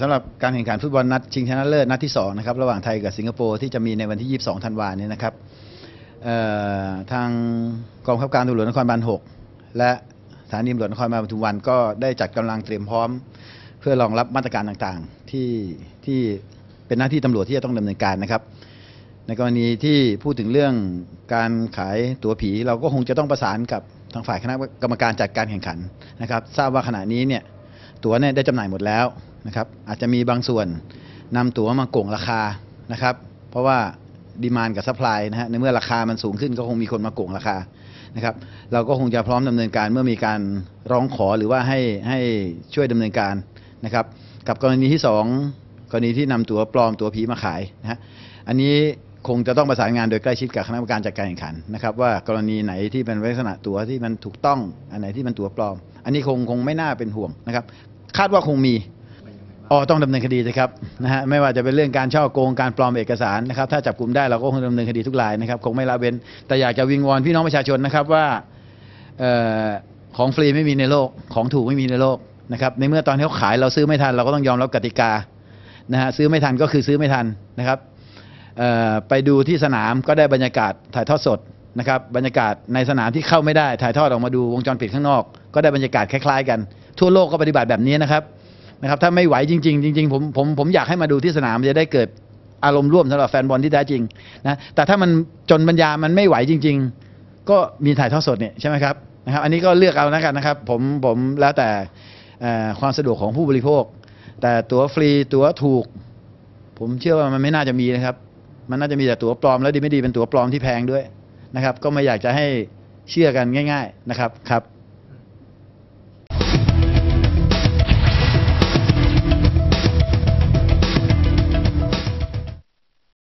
สำหรับการแข่งขันฟุตบอลนัดชิงชนะเลิศนัดที่2นะครับระหว่างไทยกับสิงคโปร์ที่จะมีในวันที่ 22 ธันวาคมนี้นะครับทางกองบังคับการตำรวจนครบาล 6 และสถานีตำรวจนครบาลปทุมวันก็ได้จัดกำลังเตรียมพร้อม เพื่อรองรับมาตรการต่างๆ ที่ที่เป็นหน้าที่ตำรวจที่จะต้องดำเนินการนะครับ ในกรณีที่พูดถึงเรื่องการขายตั๋วผี เราก็คงจะต้องประสานกับทางฝ่ายคณะกรรมการจัดการแข่งขันนะครับ ทราบว่าขณะนี้เนี่ยตั๋วเนี่ยได้จำหน่ายหมดแล้ว นะครับอาจจะมีบางส่วนนำตั๋วมาโก่งราคานะครับ เพราะว่าดีมานกับซัพพลายนะฮะในเมื่อราคามันสูงขึ้นก็คงมีคนมาโก่งราคานะครับ เราก็คงจะพร้อมดำเนินการเมื่อมีการร้องขอหรือว่าให้ให้ช่วยดำเนินการนะครับ กับกรณีที่สองกรณีที่นำตั๋วปลอมตั๋วผีมาขายนะฮะอันนี้คงจะต้องประสานงานโดยใกล้ชิดกับคณะกรรมการจัดการแข่งขันนะครับว่ากรณีไหนที่เป็นลักษณะตั๋วที่มันถูกต้องอันไหนที่มันตั๋วปลอม อันนี้คงคงไม่น่าเป็นห่วงนะครับ คาดว่าคงมี อ๋อต้องดำเนินคดีนะครับนะฮะไม่ว่าจะเป็นเรื่องการช่อโกงการปลอมเอกสารนะครับ ถ้าจับกลุ่มได้เราก็คงดำเนินคดีทุกรายนะครับ คงไม่ละเว้น แต่อยากจะวิงวอนพี่น้องประชาชนนะครับว่าเอ่อของฟรีไม่มีในโลกของถูกไม่มีในโลกนะครับในเมื่อตอนที่เขาขายเราซื้อไม่ทันเราก็ต้องยอมรับกติกานะฮะซื้อไม่ทันก็คือซื้อไม่ทันนะครับไปดูที่สนามก็ได้บรรยากาศถ่ายทอดสดนะครับบรรยากาศในสนามที่เข้าไม่ได้ถ่ายทอดออกมาดูวงจรปิดข้างนอก ก็ได้บรรยากาศคล้ายๆกัน ทั่วโลกก็ปฏิบัติแบบนี้นะครับ นะครับถ้าไม่ไหวจริงๆจริงๆผมผมผมอยากให้มาดูที่สนามมันจะได้เกิดอารมณ์ร่วมสำหรับแฟนบอลที่แท้จริงนะแต่ถ้ามันจนปัญญามันไม่ไหวจริง ๆ ก็มีถ่ายทอดสดเนี่ยใช่ไหมครับนะครับอันนี้ก็เลือกเอาแล้วกันนะครับผมผมแล้วแต่ความสะดวกของผู้บริโภค แต่ตั๋วฟรีตั๋วถูก ผมเชื่อว่ามันไม่น่าจะมีนะครับ มันน่าจะมีแต่ตั๋วปลอมแล้วดีไม่ดีเป็นตั๋วปลอมที่แพงด้วยนะครับ ก็ไม่อยากจะให้เชื่อกันง่าย ๆนะครับครับ